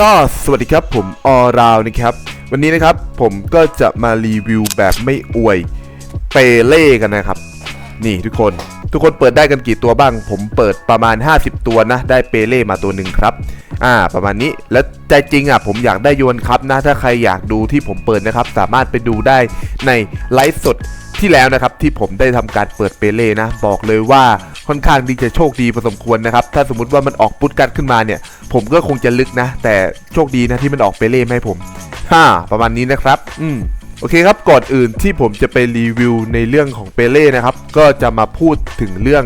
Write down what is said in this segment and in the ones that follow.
ก็สวัสดีครับผมออราวนะครับ วันนี้นะครับผมก็จะมารีวิวแบบไม่อวยเปเล่กันนะครับ นี่ทุกคนทุกคนเปิดได้กันกี่ตัวบ้าง ผมเปิดประมาณ 50 ตัวนะ ได้เปเล่มาตัวหนึ่งครับ อ่า ประมาณนี้ แล้วใจจริงอะผมอยากได้โยนครับนะ ถ้าใครอยากดูที่ผมเปิดนะครับ สามารถไปดูได้ในไลฟ์สด ที่แล้วนะครับที่ผมได้ทำการเปิดเปเล่นะ บอกเลยว่าค่อนข้างดีจะโชคดีพอสมควรนะครับ ถ้าสมมติว่ามันออกปุ๊ดกัดขึ้นมาเนี่ย ผมก็คงจะลึกนะ แต่โชคดีนะที่มันออกเปเล่ให้ผมฮ่าประมาณนี้นะครับ อืมโอเคครับก่อนอื่นที่ผมจะไปรีวิวในเรื่องของเปเล่นะครับ ก็จะมาพูดถึงเรื่อง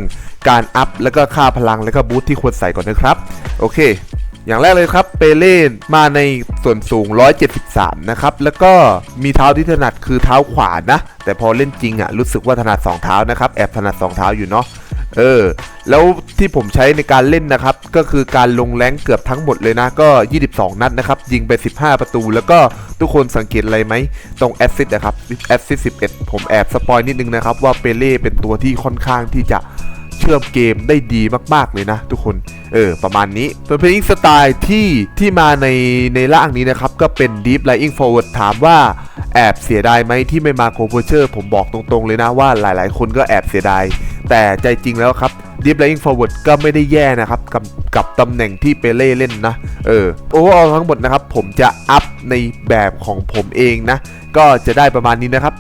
การอัพแล้วก็ค่าพลังแล้วก็บูทที่ควรใส่ก่อนนะครับ โอเค อย่างแรกเลยครับ เปเล่มาในส่วนสูง 173 นะครับ แล้วก็มีเท้าที่ถนัดคือเท้าขวานะ แต่พอเล่นจริงอะรู้สึกว่าถนัด 2 เท้านะครับ แอบถนัด 2 เท้าอยู่เนาะเออ แล้วที่ผมใช้ในการเล่นนะครับ ก็คือการลงแรงเกือบทั้งหมดเลยนะ ก็ 22 นัดนะครับ ยิงไป 15 ประตู แล้วก็ทุกคนสังเกตอะไรไหม ตรงแอสซิสนะครับแอสซิส11 ผมแอบสปอยนิดนึงนะครับ ว่าเปเล่เป็นตัวที่ค่อนข้างที่จะ เชื่อมเกมได้ดีมากๆเลยนะทุกคน เออ ประมาณนี้ส่วนเพลงสไตล์ที่ที่มาในในร่างนี้นะครับ ก็เป็น Deep Lying Forward ถามว่าแอบเสียดายไหมที่ไม่มาโคเ r เชอร์ผมบอกตรงๆเลยนะว่าหลายๆ คนก็แอบเสียดาย แต่ใจจริงแล้วครับ Deep Lying Forward ก็ไม่ได้แย่นะครับ กับกับตำแหน่งที่เปเล่เล่นนะ เออโอเวอร์ทั้งหมดนะครับ ผมจะอัพในแบบของผมเองนะ ก็จะได้ประมาณนี้นะครับ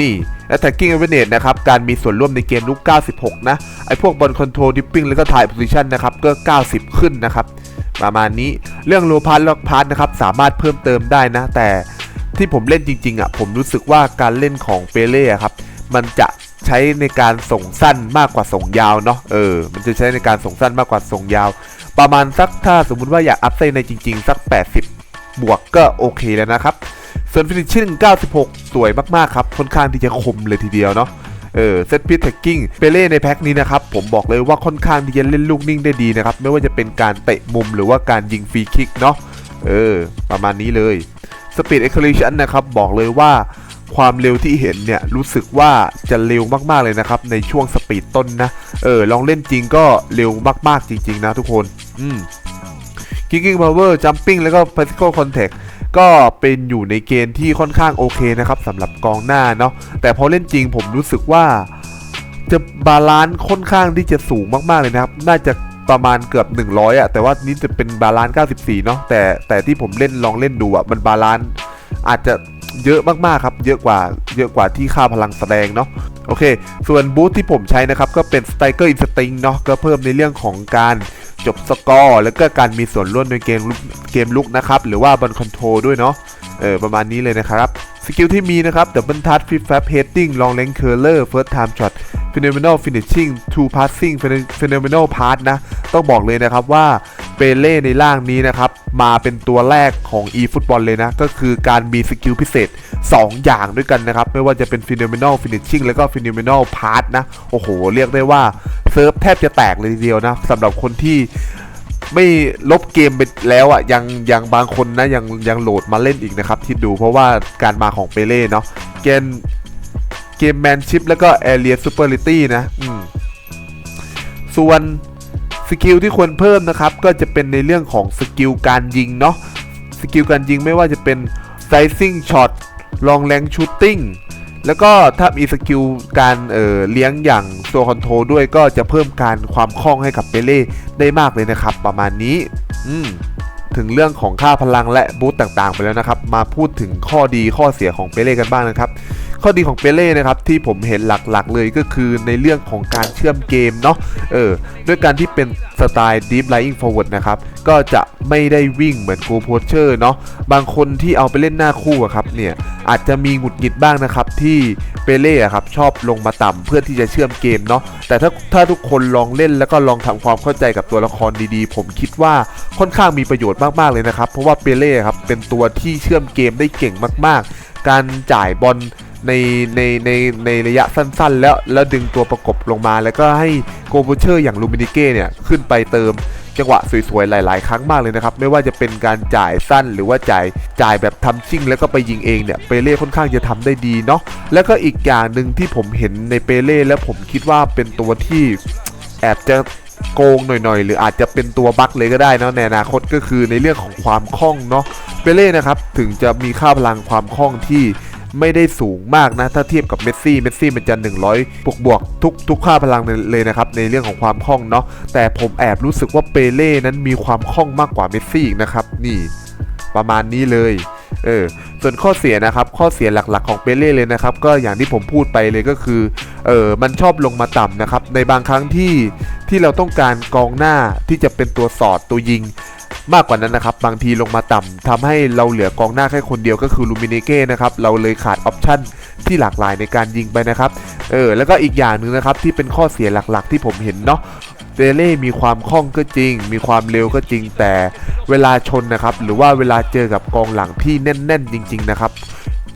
นี่ attacking average นะครับการมีส่วนร่วมในเกมลุก 96 นะไอพวกบอลคอนโทรลดิปปิ้งแล้วก็ถ่ายโพซิชันนะครับก็ 90 ขึ้นนะครับประมาณนี้เรื่องโลพาร์ล็อกพาร์นะครับสามารถเพิ่มเติมได้นะ แต่ที่ผมเล่นจริงๆอะผมรู้สึกว่าการเล่นของเปเล่ครับมันจะใช้ในการส่งสั้นมากกว่าส่งยาวเนาะเออ มันจะใช้ในการส่งสั้นมากกว่าส่งยาว ประมาณสักถ้าสมมุติว่าอยากอัพไซในจริง ๆ สัก 80 บวกก็โอเคแล้วนะครับ ส่วนฟินิชชิ่ง 96 สวยมาก ๆ ครับ ค่อนข้างที่จะคมเลยทีเดียวเนาะเออเซตพิทแท็กกิ้งเปเล่ในแพ็คนี้นะครับ ผมบอกเลยว่าค่อนข้างที่จะเล่นลูกนิ่งได้ดีนะครับ ไม่ว่าจะเป็นการเตะมุมหรือว่าการยิงฟรีคิกเนาะเออ ประมาณนี้เลยสปีดเอ็กซ์ค t ชันนะครับ บอกเลยว่าความเร็วที่เห็นเนี่ย รู้สึกว่าจะเร็วมากๆเลยนะครับ ในช่วงสปีดต้นนะ เออ ลองเล่นจริงก็เร็วมากๆจริง ๆ นะทุกคน อืม Kicking Power Jumping แล้วก็ Physical Contact ก็เป็นอยู่ในเกณฑ์ที่ค่อนข้างโอเคนะครับสำหรับกองหน้าเนาะแต่พอเล่นจริงผมรู้สึกว่า จะบาลานซ์ค่อนข้างที่จะสูงมากๆเลยนะครับ น่าจะประมาณเกือบ 100อะแต่ว่านี่จะเป็นบาลานซ์94 เนาะแต่แต่ที่ผมเล่นลองเล่นดูอะมันบาลานซ์อาจจะเยอะมากๆครับ เยอะกว่าเยอะกว่าที่ค่าพลังแสดงเนาะโอเค ส่วนบูทที่ผมใช้นะครับ ก็เป็น Striker Instinct เนาะก็เพิ่มในเรื่องของการ จบสกอร์แล้วก็การมีส่วนร่วมในเกมลุกเกมลุกนะครับ หรือว่าบอลคอนโทรลด้วยเนาะเออประมาณนี้เลยนะครับ สกิลที่มีนะครับดับเบิลทัชฟิฟแฟบเฮดดิ้งลองเลนเคอร์เลอร์เฟิร์สไทม์ช็อตฟิโนเมนอลฟินิชชิ่งทูพาสซิ่งฟิโนเมนอลพาร์ทนะต้องบอกเลยนะครับว่าเปเล่ในร่างนี้นะครับ มาเป็นตัวแรกของ eFootball เลยนะ ก็คือการมีสกิลพิเศษ 2 อย่างด้วยกันนะครับ ไม่ว่าจะเป็น Phenomenal Finishing แล้วก็ Phenomenal Pass นะ โอ้โห เรียกได้ว่า เซิร์ฟแทบจะแตกเลยทีเดียวนะสำหรับคนที่ ไม่ลบเกมไปแล้วอะยังยังบางคนนะยังยังโหลดมาเล่นอีกนะครับที่ดูเพราะว่าการมาของเปเล่เนาะเกมเกมแมนชิพแล้วก็แอเรียซูเปอร์ลิตี้นะอืมส่วนสกิลที่ควรเพิ่มนะครับ ก็จะเป็นในเรื่องของสกิลการยิงเนาะสกิลการยิงไม่ว่าจะเป็น sizing shot long range shooting แล้วก็ถ้ามีสกิลการเอ่อเลี้ยงอย่างตัวคอนโทรด้วยก็จะเพิ่มการความคล่องให้กับเปเล่ได้มากเลยนะครับ ประมาณนี้อืมถึงเรื่องของค่าพลังและบูตต่างๆ ไปแล้วนะครับ มาพูดถึงข้อดีข้อเสียของเปเล่กันบ้างนะครับ ข้อดีของเปเล่นะครับที่ผมเห็นหลักๆ เลยก็คือในเรื่องของการเชื่อมเกมเนาะเออด้วยการที่เป็นสไตล์ Deep Lying Forward นะครับก็จะไม่ได้วิ่งเหมือน Go Poacher เนาะบางคนที่เอาไปเล่นหน้าคู่อะครับเนี่ยอาจจะมีหงุดหงิดบ้างนะครับที่เปเล่ครับชอบลงมาต่ำเพื่อที่จะเชื่อมเกมเนาะแต่ถ้าถ้าทุกคนลองเล่นแล้วก็ลองทำความเข้าใจกับตัวละครดีๆ ผมคิดว่าค่อนข้างมีประโยชน์มากๆเลยนะครับ เพราะว่าเปเล่ครับเป็นตัวที่เชื่อมเกมได้เก่งมาก ๆ การจ่ายบอล ในในในในระยะสั้นๆ แล้วแล้วดึงตัวประกบลงมาแล้วก็ให้โกโบเชอร์อย่างลูมินิเก้เนี่ยขึ้นไปเติมจังหวะสวยๆ หลาย ๆ ครั้งมากเลยนะครับ ไม่ว่าจะเป็นการจ่ายสั้นหรือว่าจ่ายจ่ายแบบทำชิ่ง แล้วก็ไปยิงเองเนี่ยเปเล่ค่อนข้างจะทำได้ดีเนาะแล้วก็อีกอย่างหนึ่งที่ผมเห็นในเปเล่แล้วผมคิดว่าเป็นตัวที่แอบจะโกงหน่อยๆ หรืออาจจะเป็นตัวบั๊กเลยก็ได้นะในอนาคตก็คือในเรื่องของความคล่องเนาะเปเล่นะครับถึงจะมีค่าพลังความคล่องที่ ไม่ได้สูงมากนะ ถ้าเทียบกับเมสซี่เมสซี่มันจะ100บวกบวกทุกทุกค่าพลังเลยนะครับ ในเรื่องของความคล่องเนาะแต่ผมแอบรู้สึกว่าเปเล่นั้นมีความคล่องมากกว่าเมสซี่อีกนะครับนี่ประมาณนี้เลย เออ ส่วนข้อเสียนะครับ ข้อเสียหลักๆของเปเล่เลยนะครับ ก็อย่างที่ผมพูดไปเลยก็คือ เออ มันชอบลงมาต่ำนะครับ ในบางครั้งที่ที่เราต้องการกองหน้าที่จะเป็นตัวสอดตัวยิง มากกว่านั้นนะครับ บางทีลงมาต่ำทำให้เราเหลือกองหน้าแค่คนเดียวก็คือลูมิเนเก้นะครับ เราเลยขาดออปชั่นที่หลากหลายในการยิงไปนะครับ เออ แล้วก็อีกอย่างหนึ่งนะครับที่เป็นข้อเสียหลักๆ ที่ผมเห็นเนาะเปเล่มีความคล่องก็จริง มีความเร็วก็จริง แต่เวลาชนนะครับ หรือว่าเวลาเจอกับกองหลังที่แน่น ๆ จริง ๆ นะครับ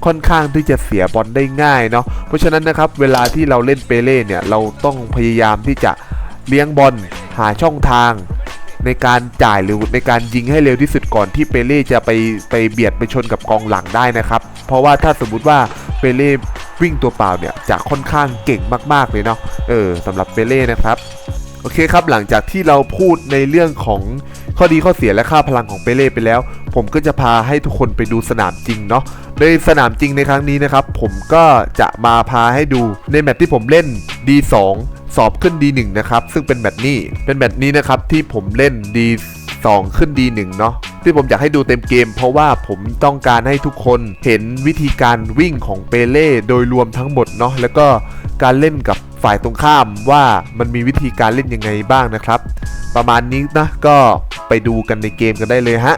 ค่อนข้างที่จะเสียบอลได้ง่ายเนาะ เพราะฉะนั้นนะครับ เวลาที่เราเล่นเปเล่เนี่ย เราต้องพยายามที่จะเลี้ยงบอล หาช่องทาง ในการจ่ายหรือในการยิงให้เร็วที่สุดก่อนที่เปเล่จะไปไปเบียดไปชนกับกองหลังได้นะครับ เพราะว่าถ้าสมมุติว่าเปเล่วิ่งตัวเปล่าเนี่ยจะค่อนข้างเก่งมากๆเลยเนาะเออสำหรับเปเล่นะครับโอเคครับหลังจากที่เราพูดในเรื่องของข้อดีข้อเสียและค่าพลังของเปเล่ไปแล้ว ผมก็จะพาให้ทุกคนไปดูสนามจริงเนาะในสนามจริงในครั้งนี้นะครับ ผมก็จะมาพาให้ดูในแมตช์ที่ผมเล่น D2 สอบขึ้น D1 นะครับ ซึ่งเป็นแมตช์นี้ เป็นแมตช์นี้นะครับที่ผมเล่น D2 ขึ้น D1 เนาะที่ผมอยากให้ดูเต็มเกม เพราะว่าผมต้องการให้ทุกคนเห็นวิธีการวิ่งของเปเล่โดยรวมทั้งหมดเนาะแล้วก็การเล่นกับฝ่ายตรงข้ามว่ามันมีวิธีการเล่นยังไงบ้างนะครับ ประมาณนี้นะก็ไปดูกันในเกมกันได้เลยฮะ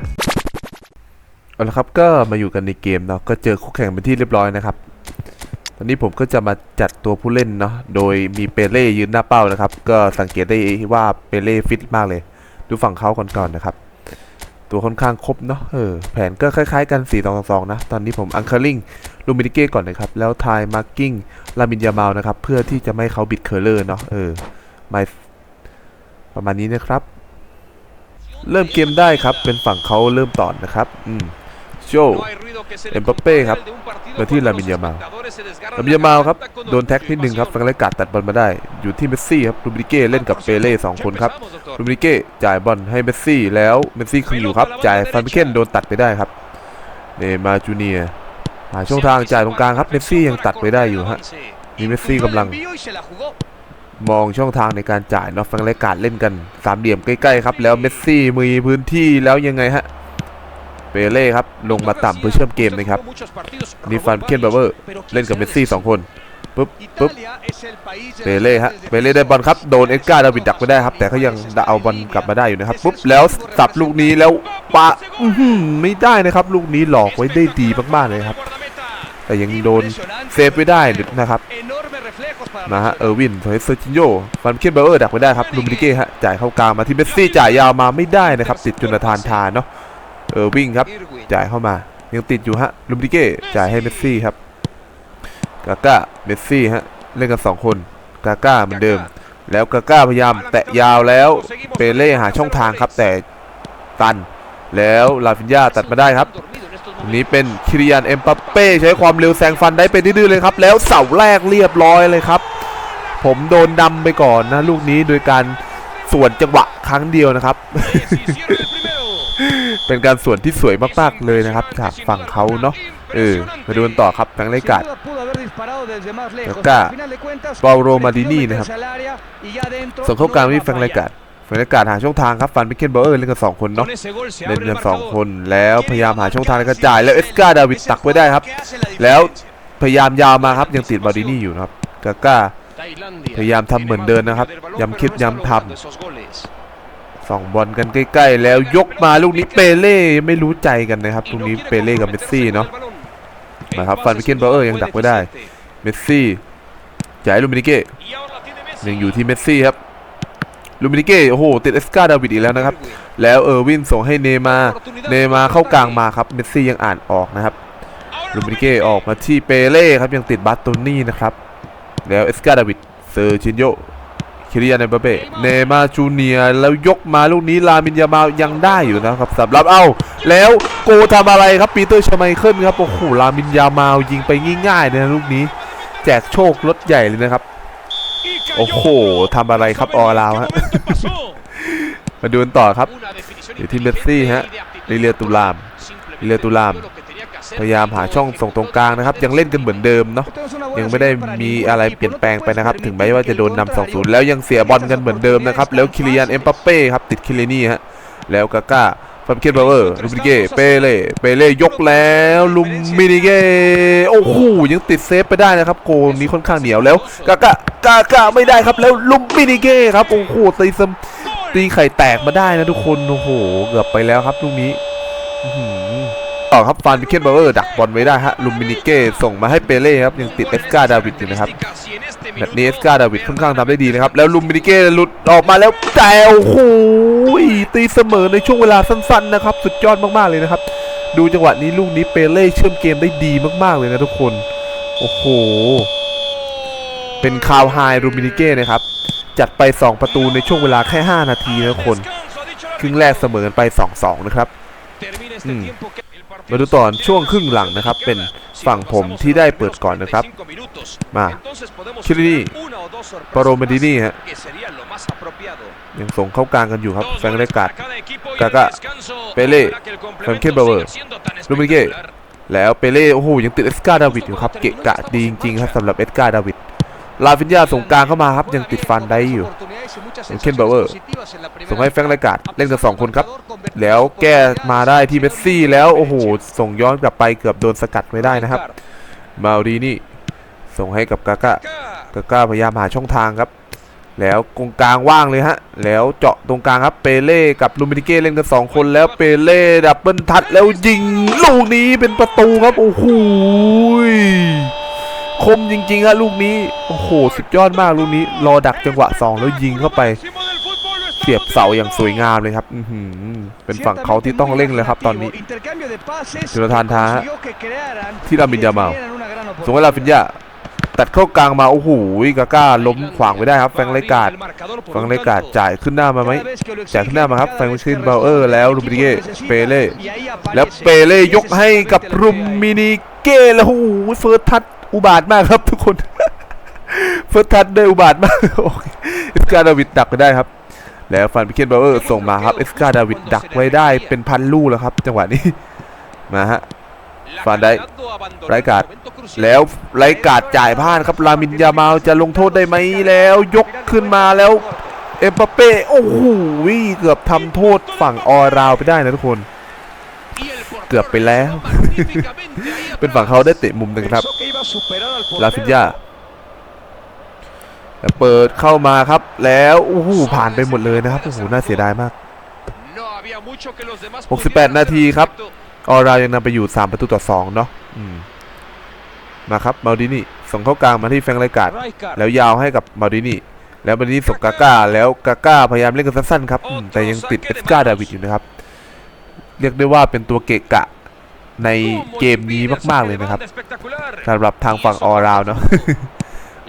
เอาละครับก็มาอยู่กันในเกมเนาะก็เจอคู่แข่งเป็นที่เรียบร้อยนะครับ อนนี้ผมก็จะมาจัดตัวผู้เล่นเนาะ โดยมีเปเล่ยืนหน้าเป้านะครับ ก็สังเกตได้ว่าเปเล่ฟิตมากเลย ดูฝั่งเขาก่อนๆนะครับ ตัวค่อนข้างครบเนาะ เออ แผนก็คล้ายๆกัน 4 2 2 2 นะ ตอนนี้ผมอังเคอร์ลิงลูมินิเก้ก่อนนะครับ แล้วทายมาร์กิ้งลามินยามานะครับ เพื่อที่จะไม่ให้เขาบิดเคอร์เลอร์เนาะ เออไม่ประมาณนี้นะครับ เริ่มเกมได้ครับ เป็นฝั่งเขาเริ่มต่อนนะครับ อืม โจเอ็มบัปเป้ครับมาที่ลามินยามาลลามินยามาลครับ โดนแท็กนิดนึงครับฟรงเลกาดตัดบอลมาได้ อยู่ที่เมสซี่ครับลูมินิเก้เล่นกับเปเล่สองคนครับลูมินิเก้จ่ายบอลให้เมสซี่แล้วเมสซี่คืนอยู่ครับ จ่ายฟานบิเคนโดนตัดไปได้ครับเนมาร์จูเนียหาช่องทางจ่ายตรงกลางครับเมสซี่ยังตัดไปได้อยู่ฮะนี่เมสซี่กำลัง มองช่องทางในการจ่ายเนาะฟรงเลกาดเล่นกันสามเหลี่ยมใกล้ๆครับแล้วเมสซี่มีพื้นที่แล้วยังไงฮะ เปเล่ครับลงมาต่ำเพื่อเชื่อมเกมนะครับนี่ฟันเคนเบอร์เวอร์เล่นกับเมสซี่สองคนปุ๊บปุ๊บเปเล่ฮะเปเล่ได้บอลครับโดนเอ็ดการ์ดาวิดดักไม่ได้ครับ แต่เขายังเอาบอลกลับมาได้อยู่นะครับปุ๊บแล้วสับลูกนี้แล้วปะอื้อหือไม่ได้นะครับ ลูกนี้หลอกไว้ได้ดีมากๆเลยครับ แต่ยังโดนเซฟไว้ได้นะครับมาฮะเออร์วินเซอร์จินโยฟันเคนเบอร์เออร์ดักไม่ได้ครับลูมินิเก้ฮะจ่ายเข้ากลางมาที่เมสซี่จ่ายยาวมาไม่ได้นะครับติดจุนทานทานเนาะ เออร์วิ่งครับ จ่ายเข้ามา ยังติดอยู่ฮะลูมินิเก้จ่ายให้เมสซี่ครับ กาก้า เมสซี่ฮะ เล่นกันสองคน กาก้าเหมือนเดิม แล้วกาก้าพยายามแตะยาวแล้ว เปเล่หาช่องทางครับ แต่ตัน แล้วลาฟินยาตัดมาได้ครับตรงนี้เป็นคิริยานเอ็มปัปเป้ใช้ความเร็วแซงฟันได้ไปดื้อๆเลยครับ แล้วเสาแรกเรียบร้อยเลยครับ ผมโดนดำไปก่อนนะ ลูกนี้โดยการสวนจังหวะครั้งเดียวนะครับ เป็นการสวนที่สวยมากๆเลยนะครับจากฝั่งเขาเนาะเออมาดูกันต่อครับแฟรงเลกาดเปาโรมาดินี่นะครับส่งเข้ากลางที่แฟรงเลกาดแฟรงเลกาดหาช่องทางครับฟันพิกเคนเบอร์เล่นกันสองคนเนาะเล่นกันสองคนแล้วพยายามหาช่องทางในกระจายแล้วเอสกาดาวิดตักไว้ได้ครับ แล้วพยายามยาวมาครับยังติดบาดินี่อยู่นะครับกาก้าพยายามทำเหมือนเดินนะครับย้ำคิดย้ำทำ ส่องบอลกันใกล้ ๆ แล้วยกมาลูกนี้เปเล่ไม่รู้ใจกันนะครับลูกนี้เปเล่กับเมสซี่เนาะมาครับฟันพิเคนเบอร์ยังดักไว้ได้เมสซี่จ่ายลูมินิเก้ยังอยู่ที่เมสซี่ครับลูมินิเก้โอ้โหติดเอสกาดาวิดอีกแล้วนะครับ แล้วเออร์วินส่งให้เนมาเนมาเข้ากลางมาครับเมสซี่ยังอ่านออกนะครับลูมินิเก้ออกมาที่เปเล่ครับยังติดบัตโตนี่นะครับ แล้วเอสกาดาวิดเซอร์ชินโย คิริยานเอมบัปเป้เนมาร์จูเนียแล้วยกมาลูกนี้ลามินยามายังได้อยู่นะครับสำหรับเอ้า แล้วโกทำอะไรครับปีเตอร์ชไมเคิลครับโอ้โหลามินยามายิงไปง่ายๆเลยนะลูกนี้ แจกโชครถใหญ่เลยนะครับ โอ้โหทำอะไรครับออลาวฮะมาดูกันต่อครับอยู่ที่เมสซี่ฮะลิเลียตุลามลิเลียตุลาม พยายามหาช่องส่งตรงกลางนะครับ ยังเล่นกันเหมือนเดิมเนาะยังไม่ได้มีอะไรเปลี่ยนแปลงไปนะครับ ถึงแม้ว่าจะโดนนำ2 0แล้วยังเสียบอลกันเหมือนเดิมนะครับ แล้วคิริยันเอ็มบัปเป้ครับติดคิเลนี่ฮะแล้วกาก้าฟัมเคนบาเวอร์ลูมินิเก้เปเล่เปเล่ยกแล้วลุมมินิเก้โอ้โหยังติดเซฟไปได้นะครับ โกลนี้ค่อนข้างเหนียวแล้วกาก้ากาก้าไม่ได้ครับแล้วลุมมินิเก้ครับโอ้โหตีสมตีไข่แตกมาได้นะทุกคนโอ้โหเกือบไปแล้วครับลูกนี้อื ต่อครับฟานบิเคนบาวเวอร์ดักบอลไว้ได้ฮะลุมมินิเก้ส่งมาให้เปเล่ครับยังติดเอสกาดาวิดอยู่นะครับแบบนี้เอสกาดาวิดค่อนข้างทำได้ดีนะครับแล้วลุมมินิเก้หลุดออกมาแล้วแต่โอ้โหตีเสมอในช่วงเวลาสั้นๆนะครับสุดยอดมากๆเลยนะครับ ดูจังหวะนี้ลูกนี้เปเล่เชื่อมเกมได้ดีมากๆเลยนะทุกคน โอ้โห เป็นคาวไฮลูมินิเก้นะครับจัดไป 2 ประตูในช่วงเวลาแค่ 5 นาทีนะทุกคน ครึ่งแรกเสมอกันไป 2-2 นะครับอื มาดูต่อช่วงครึ่งหลังนะครับ เป็นฝั่งผมที่ได้เปิดก่อนนะครับ มาคิรินี่ปาโรเมดินี่ฮะยังส่งเข้ากลางกันอยู่ครับ แฟงเลกาดกากาก้เปเล่แฟรงเคนเบอเวอร์ลูมินิเก้แล้วเปเล่โอ้โหยังติดเอสกาดาวิดอยู่ครับเกะกะดีจริงๆครับสำหรับเอสกาดาวิด ลาฟินยาส่งกลางเข้ามาครับ ยังติดฟันได้อยู่เคนเบเวอร์ส่งให้แฟรงค์เลกาดเล่นกันสองคนครับ แล้วแก้มาได้ที่เมสซี่แล้ว โอ้โห ส่งย้อนกลับไปเกือบโดนสกัดไม่ได้นะครับ มาดีนี่ ส่งให้กับกาก้ากาก้าพยายามหาช่องทางครับ แล้วตรงกลางว่างเลยฮะ แล้วเจาะตรงกลางครับ เปเล่กับลูมินิเก้เล่นกันสองคนแล้วเปเล่ดับเบิลทัดแล้วยิงลูกนี้เป็นประตูครับ โอ้โห คมจริงๆฮะลูกนี้ โอ้โห สุดยอดมากลูกนี้ รอดักจังหวะสองแล้วยิงเข้าไป เสียบเสาอย่างสวยงามเลยครับอืเป็นฝั่งเขาที่ต้องเร่งเลยครับตอนนี้จุลธานท้าที่ลามินยามาสงให้ลาฟินยาตัดเข้ากลางมา โอ้โหกาก้าล้มขวางไม่ได้ครับ แฟรงค์เลกาดแฟรงค์เลกาดจ่ายขึ้นหน้ามาไหมจ่ายขึ้นหน้ามาครับ แฟรงค์ชินเบลเออร์ แล้วลูมินิเก้เปเล่ แล้วเปเล่ยกให้กับรูมินิเก้แล้วโอ้โหเฟิร์สทัช อุบาทมากครับทุกคนเฟิร์สทัชได้อุบาทมากโอเคเอสกาดาวิดดักไปได้ครับ แล้วฟันพิเคนเบลเออร์ส่งมาครับเอสกาดาวิดดักไว้ได้เป็นพันลูกแล้วครับ จังหวะนี้มาฮะฟันได้ไร้ไร้กาการดแล้แล้ววไรกาดจ่ายพลาดครับลามินยามาลจะลงโทษได้ไหมแล้วยกขึ้นมาแล้วเอ็มบัปเป้โอ้โหเกือบทำโทษฝั่งออราวไปได้นะทุกคน เกือบไปแล้ว เป็เป็นนฝั่ฝั่งงเขาเขาได้ได้เตะมุมหนึ่งครับ ลาลาฟิฟินนยายาแล้วเปิดเข้ามาครับแล้วโอ้โหผ่านไปหมดเลยนะครับโอ้โหน่าเสียดายมาก 68 นาทีครับ ออราวยังนำไปอยู่ 3 ประตูต่อ 2 เนาะอืมมาครับมาดินี่ส่งเข้ากลางมาที่แฟรงค์ไรกาดแล้วยาวให้กับมาดินี่แล้วมาดินี่ส่งกาก้า แล้วกาก้าพยายามเล่นกันสั้นๆครับอืมแต่ยังติดเอสกาดาวิดอยู่นะครับ เรียกได้ว่าเป็นตัวเกะกะ ในเกมนี้มากๆเลยนะครับสำหรับทางฝั่งออราวเนาะ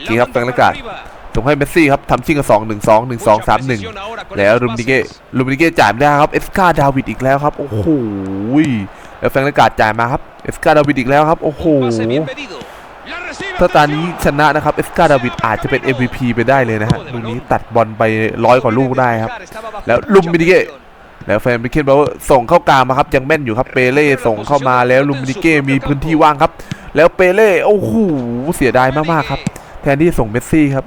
ดีครับแฟงเลกาดส่งให้เมสซี่ครับทำชิ่งกับสองหนึ่งสองหนึ่งสองสามหนึ่งแล้วลูมินิเก้ลูมินิเก้จ่ายไม่ได้ครับเอสกาดาวิดอีกแล้วครับ โอ้โหแล้วแฟรงค์เลกาดจ่ายมาครับเอสกาดาวิดอีกแล้วครับ โอ้โหถ้าตอนนี้ชนะนะครับเอสกาดาวิดอาจจะเป็น MVP ไปได้เลยนะฮะลูกนี้ตัดบอลไปร้อยกว่าลูกได้ครับ แล้วลุมมินิเก้ แล้วแฟนบิเคนบอกว่าส่งเข้ากลางมาครับยังแม่นอยู่ครับเปเล่ส่งเข้ามาแล้วลูมินิเก้มีพื้นที่ว่างครับ แล้วเปเล่โอ้โหเสียดายมากๆครับ แทนที่ส่งเมสซี่ครับ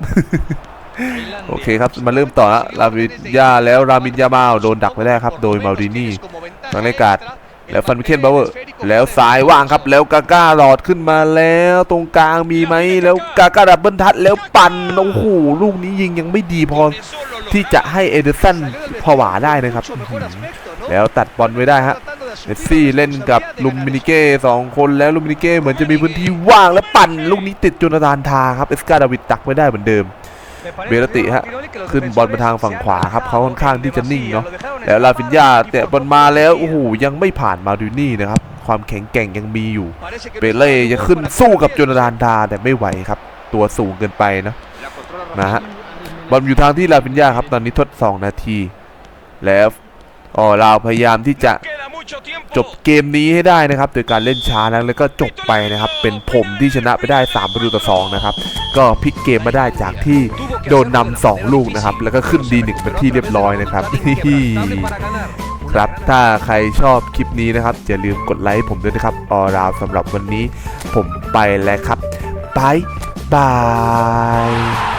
โอเคครับมาเริ่มต่อละลามินยาแล้วรามินยามาโดนดักไว้ได้ครับ โดยมารินี่ทางในกาดแล้วฟันมิเคนบาวเวอร์แล้วซ้ายว่างครับ แล้วกาก้าหลอดขึ้นมาแล้วตรงกลางมีไหมแล้วกาก้าดับเบิลทัชแล้วปั่นโอ้โหลูกนี้ยิงยังไม่ดีพอ ที่จะให้เอเดอร์สันผวาได้นะครับอื้อหือแล้วตัดบอลไว้ได้ฮะเมสซี่เล่นกับลุมมินิเก้สองคนแล้วลุมมินิเก้เหมือนจะมีพื้นที่ว่างแล้วปั่นลูกนี้ติดจุนทานทาครับเอสกาดาวิดตักไม่ได้เหมือนเดิมเบลติฮะขึ้ขึ้นนบบออลลมามาทาทางงฝั่ฝั่งงขขวาวาคครัรับบเขาเขาค่ค่ออนนข้าข้างงที่ที่จะจะนิ่นิ่งงเนาะเนาะแล้วลาฟินยาเตะบอลมาแล้วโอ้โหยังไม่ผ่านมาดูนี่นะครับ ความแข็งแกร่งยังมีอยู่เปเปเล่เล่จะจะขึ้ขึ้นนสู้สู้กักับบจุจุนนทานทาแต่ไม่ไหวครับ ตัวสูงเกินไปนะนะนะฮะฮะ บอลอยู่ทางที่ลาฟินยาครับตอนนี้ทด 2 นาที แล้วอ๋อลาวพยายามที่จะจบเกมนี้ให้ได้นะครับโดยการเล่นช้านะแล้วก็จบไปนะครับ เป็นผมที่ชนะไปได้3ประตูต่อ2นะครับ ก็พลิกเกมมาได้จากที่โดนนำสองลูกนะครับ แล้วก็ขึ้นดีหนึ่งเป็นที่เรียบร้อยนะครับครับถ้าใครชอบคลิปนี้นะครับอย่าลืมกดไลค์ผมด้วยนะครับออราวสำหรับวันนี้ผมไปแล้วครับบายบาย